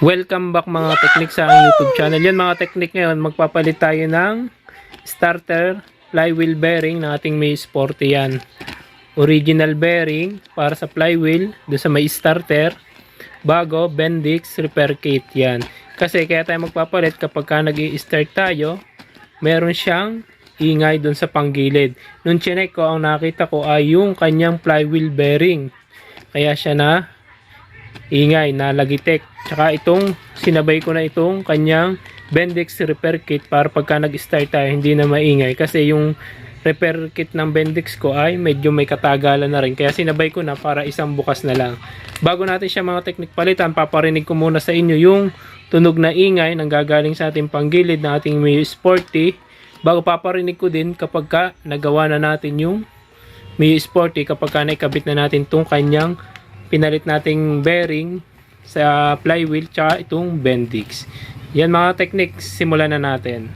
Welcome back mga teknik sa YouTube channel. Yan mga teknik ngayon, magpapalit tayo ng starter flywheel bearing na ating may sporty yan. Original bearing para sa flywheel do sa may starter. Bago, Bendix repair kit yan. Kasi kaya tayo magpapalit kapag ka nag start tayo, meron siyang ingay dun sa panggilid. Nung chinek ko, ang nakita ko ay yung kanyang flywheel bearing. Kaya siya na ingay na Logitech. Tsaka itong sinabay ko na itong kanyang Bendix repair kit para pagka nag-start tayo hindi na maingay kasi yung repair kit ng Bendix ko ay medyo may katagalan na rin kaya sinabay ko na para isang bukas na lang. Bago natin siya mga teknik palitan, paparinig ko muna sa inyo yung tunog na ingay nang gagaling sa ating panggilid na ating may sporty. Bago paparinig ko din kapag ka nagawa na natin yung may sporty kapag ka naikabit na natin tong kanyang pinalit nating bearing sa flywheel tsaka itong Bendix. Yan mga techniques, simulan na natin.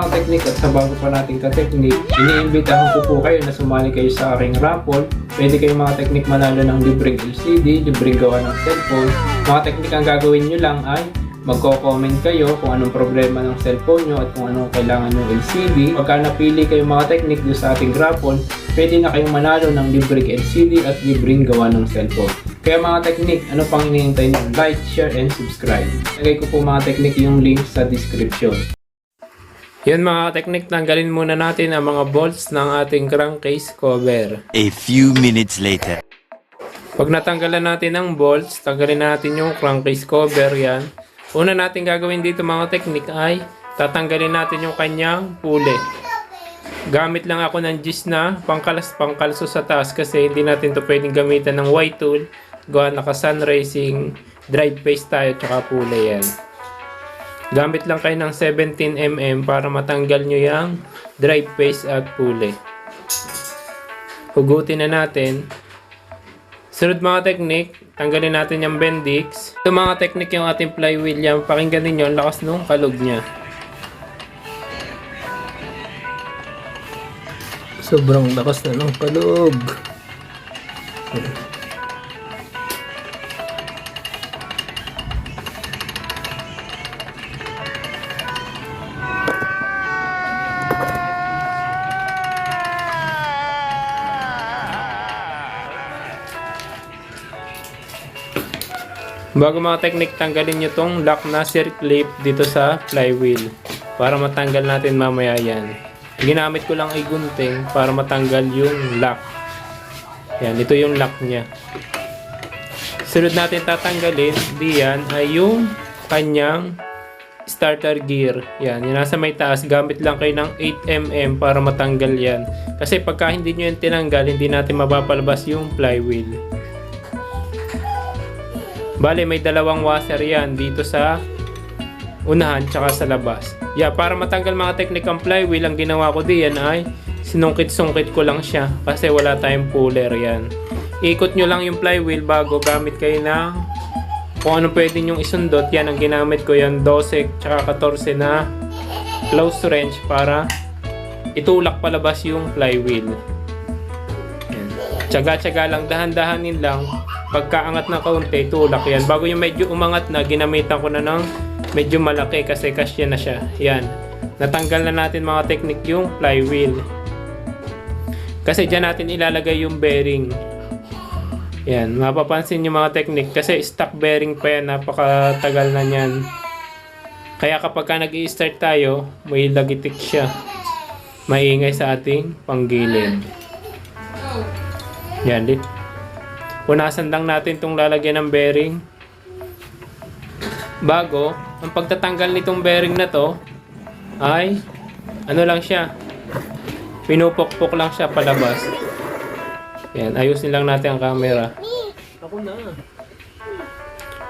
Mga teknik at sa bago pa nating ka-teknik, iniimbitahan ko po kayo na sumali kayo sa aking raffle. Pwede kayong mga teknik manalo ng libreng LCD, libreng gawa ng cellphone. Mga teknik ang gagawin nyo lang ay magko-comment kayo kung anong problema ng cellphone nyo at kung anong kailangan ng LCD. Pagka napili kayo mga teknik doon sa ating raffle, pwede na kayong manalo ng libreng LCD at libreng gawa ng cellphone. Kaya mga teknik, ano pang hinihintay nyo? Like, share, and subscribe. Lagay ko po mga teknik yung link sa description. Yan mga teknik, tanggalin muna natin ang mga bolts ng ating crankcase cover. A few minutes later. Pag natanggalan natin ang bolts, tanggalin natin yung crankcase cover yan. Una natin gagawin dito mga teknik ay tatanggalin natin yung kanyang pulley. Gamit lang ako ng gis na pangkalas pangkalso sa taas kasi hindi natin to pwedeng gamitan ng Y tool. Gawa naka sun racing drive face tayo tsaka pulley yan. Gamit lang kayo ng 17mm para matanggal nyo yung drive face at pulley. Hugutin na natin. Sunod mga teknik, tanggalin natin yung bendix. Ito mga teknik yung ating flywheel yan. Pakinggan ninyo ang lakas nung kalog niya. Sobrang lakas na ng kalog. Bago mga teknik, tanggalin nyo tong lock na circlip dito sa flywheel para matanggal natin mamaya yan. Ginamit ko lang ay gunting para matanggal yung lock. Yan, ito yung lock niya. Sunod natin tatanggalin, diyan ay yung kanyang starter gear. Yan, yung nasa may taas, gamit lang kayo ng 8mm para matanggal yan. Kasi pagka hindi nyo yung tinanggal, hindi natin mapapalabas yung flywheel. Bale, may dalawang washer yan dito sa unahan tsaka sa labas. Yeah, para matanggal mga technique ang flywheel, ang ginawa ko diyan ay sinungkit-sungkit ko lang siya kasi wala tayong puller yan. Ikot nyo lang yung flywheel bago gamit kayo ng kung ano pwede nyong isundot. Yan ang ginamit ko yan 12 tsaka 14 na close wrench para itulak palabas yung flywheel. Tsaga-tsaga lang, dahan-dahanin lang pagkaangat ng kaunti, tulak yan. Bago yung medyo umangat na, ginamitan ko na ng medyo malaki kasi kasya na siya. Yan. Natanggal na natin mga technique yung flywheel. Kasi dyan natin ilalagay yung bearing. Yan. Mapapansin yung mga technique kasi stock bearing pa yan. Napakatagal na yan. Kaya kapag ka nag start tayo, may lagitik siya. Maingay sa ating panggilid. Yan. Lit. Punasan lang natin itong lalagyan ng bearing. Bago, ang pagtatanggal nitong bearing na to ay ano lang siya. Pinupokpok lang siya palabas. Yan, ayusin lang natin ang camera. Ako na.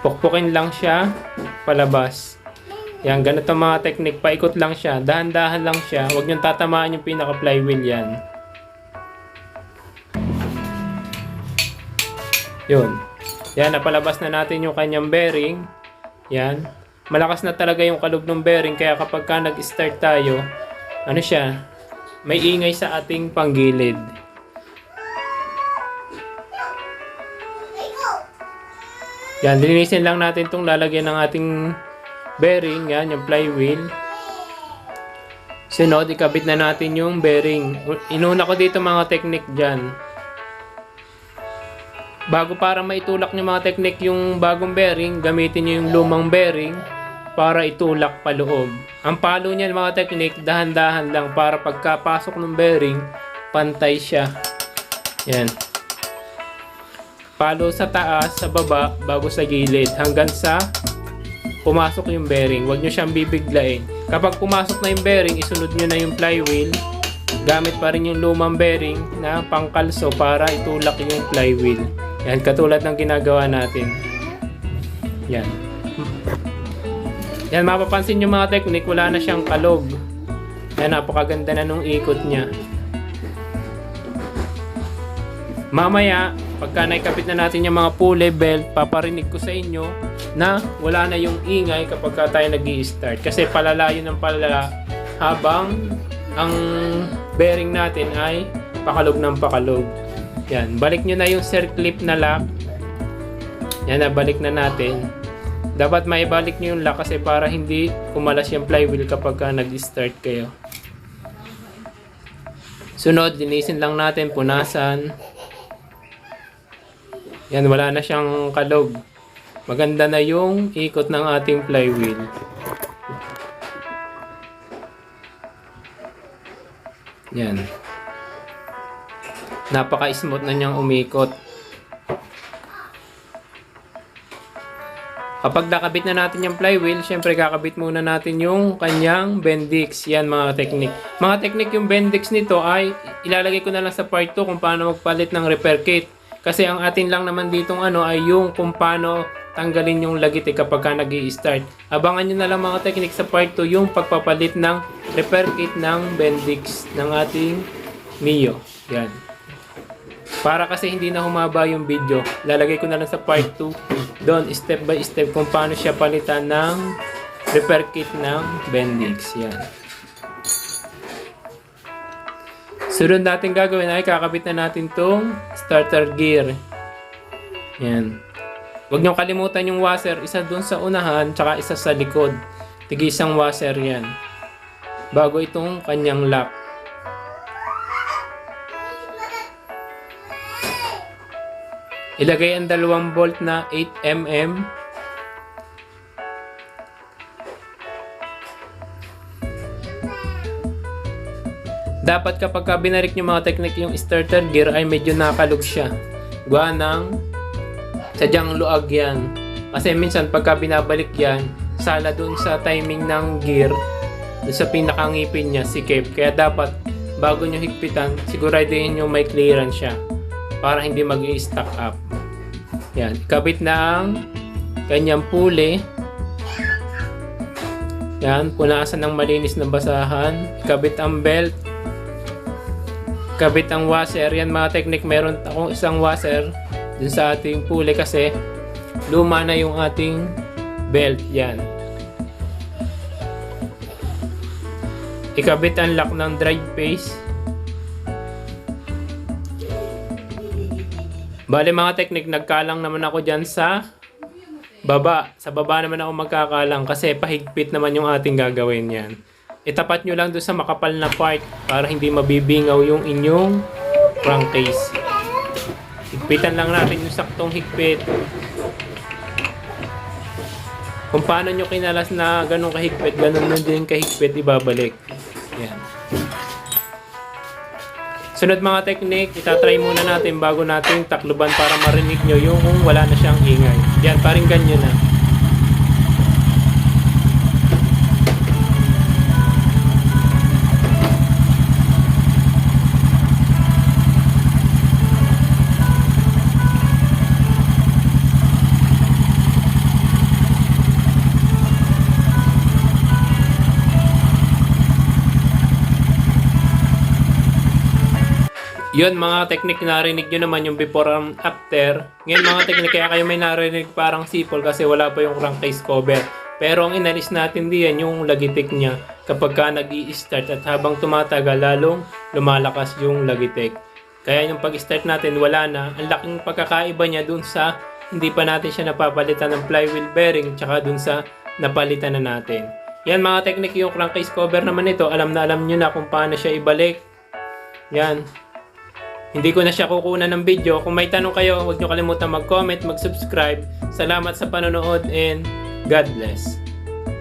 Pokpokin lang siya palabas. Yan, ganito mga technique. Paikot lang siya. Dahan-dahan lang siya. Huwag niyong tatamaan yung pinaka-flywheel yan. Yun. Yan, napalabas na natin yung kanyang bearing. Yan. Malakas na talaga yung kalog ng bearing kaya kapag ka nag-start tayo, ano siya, may ingay sa ating panggilid. Yan, linisin lang natin itong lalagyan ng ating bearing. Yan, yung flywheel. Sunod, ikabit na natin yung bearing. Inuna ko dito mga technique dyan. Bago para maitulak nyo mga technique yung bagong bearing, gamitin nyo yung lumang bearing para itulak paloob. Ang palo niyan mga technique, dahan-dahan lang para pagkapasok ng bearing, pantay siya. Yan. Palo sa taas, sa baba, bago sa gilid, hanggang sa pumasok yung bearing. Huwag nyo siyang bibiglain. Kapag pumasok na yung bearing, isunod nyo na yung flywheel. Gamit pa rin yung lumang bearing na pangkalso para itulak yung flywheel. Yan, katulad ng ginagawa natin. Yan. Yan, mapapansin nyo mga technique, wala na siyang kalog. Yan, napakaganda na nung ikot niya. Mamaya, pagka naikabit na natin yung mga pulley belt, paparinig ko sa inyo na wala na yung ingay kapag ka tayo nag start Kasi palalayo ng palala habang ang bearing natin ay pakalog ng pakalog. Yan, balik nyo na yung circlip na lock. Yan, nabalik na natin. Dapat maibalik nyo yung lock kasi para hindi kumalas yung flywheel kapag ka nag-start kayo. Sunod, linisin lang natin, punasan. Yan, wala na siyang kalog. Maganda na yung ikot ng ating flywheel. Yan. Napaka-smooth na niyang umikot. Kapag nakabit na natin yung flywheel, syempre kakabit muna natin yung kanyang bendix. Yan mga technique. Mga technique yung bendix nito ay ilalagay ko na lang sa part 2 kung paano magpalit ng repair kit. Kasi ang atin lang naman ditong ano ay yung kung paano tanggalin yung lagit eh, kapag ka nag start Abangan nyo na lang mga technique sa part 2 yung pagpapalit ng repair kit ng bendix ng ating Mio. Yan. Para kasi hindi na humaba yung video, lalagay ko na lang sa part 2 doon step by step kung paano siya palitan ng repair kit ng Bendix. Yan. Sunod natin gagawin ay kakabit na natin tong starter gear. Yan. Huwag niyong kalimutan yung washer, isa doon sa unahan, tsaka isa sa likod. Tigi isang washer yan. Bago itong kanyang lock. Ilagay ang dalawang bolt na 8mm. Dapat kapag ka binarik nyo mga technique yung starter gear ay medyo nakalog siya. Gawa ng sadyang luag yan. Kasi minsan pagka binabalik yan, sala dun sa timing ng gear, dun sa pinakangipin niya, sikip. Kaya dapat bago nyo higpitan, siguraduhin nyo may clearance siya para hindi mag stack up. Yan, kabit na ang kanyang pulley. Yan, punasan ng malinis na basahan. Kabit ang belt. Kabit ang washer. Yan mga technique, meron akong isang washer dun sa ating pulley kasi luma na yung ating belt. Yan. Ikabit ang lock ng drive face. Bale mga technique, nagkalang naman ako dyan sa baba. Sa baba naman ako magkakalang kasi pahigpit naman yung ating gagawin yan. Itapat nyo lang doon sa makapal na part para hindi mabibingaw yung inyong crankcase. Higpitan lang natin yung saktong higpit. Kung paano nyo kinalas na ganun kahigpit, ganun nun din kahigpit ibabalik. Sunod mga technique, itatry muna natin bago natin takluban para marinig nyo yung wala na siyang ingay. Yan, parang ganyan na. Yun mga technique narinig nyo naman yung before and after. Ngayon mga technique kaya kayo may narinig parang sipol kasi wala pa yung crankcase cover. Pero ang inalis natin diyan yung lagitik niya kapag ka nag start at habang tumatagal lalong lumalakas yung lagitik. Kaya yung pag-start natin wala na. Ang laking pagkakaiba niya dun sa hindi pa natin siya napapalitan ng flywheel bearing tsaka dun sa napalitan na natin. Yan mga technique yung crankcase cover naman ito. Alam na alam nyo na kung paano siya ibalik. Yan. Hindi ko na siya kukunan ng video. Kung may tanong kayo, huwag nyo kalimutan mag-comment, mag-subscribe. Salamat sa panonood and God bless.